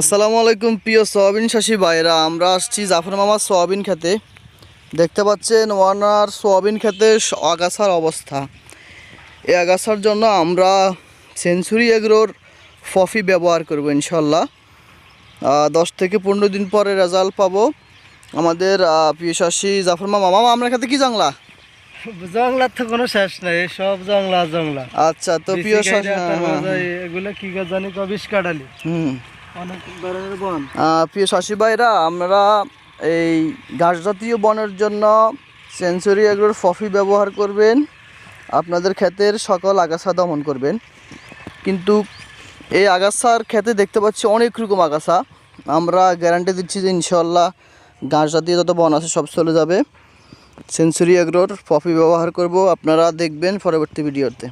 আসসালামু আলাইকুম প্রিয় সোয়াবিন চাষি ভাইরা আমরা আসছি জাফর মামার সোয়াবিন খেতে। দেখতে পাচ্ছেন ওয়ানার সোয়াবিন খেতে আগাছার অবস্থা। এই আগাছার জন্য আমরা সেঞ্চুরি এগ্রোর ফফি ব্যবহার করব ইনশাল্লাহ। দশ থেকে পনেরো দিন পরে রেজাল্ট পাবো আমাদের প্রিয় চাষি জাফর মামা। মামা আপনার খেতে কি জানলা? জংলার তো কোনো শেষ নাই সব জংলা জংলা আচ্ছা তো প্রিয় হ্যাঁ, হ্যাঁ, হ্যাঁ। এগুলো কি জানি কবিশ কাটালি হুম। অনেক ধরনের বন। প্রিয় চাষি ভাইরা আমরা এই ঘাস জাতীয় বনের জন্য সেঞ্চুরি এগুলোর ফফি ব্যবহার করবেন। আপনাদের ক্ষেতের সকল আগাছা দমন করবেন। কিন্তু এই আগাছার খেতে দেখতে পাচ্ছি অনেক রকম আগাছা। আমরা গ্যারান্টি দিচ্ছি যে ইনশাল্লাহ ঘাস জাতীয় যত বন আছে সব চলে যাবে। সেঞ্চুরি এগ্রোর পপি ব্যবহার করব। আপনারা দেখবেন পরবর্তী ভিডিওতে।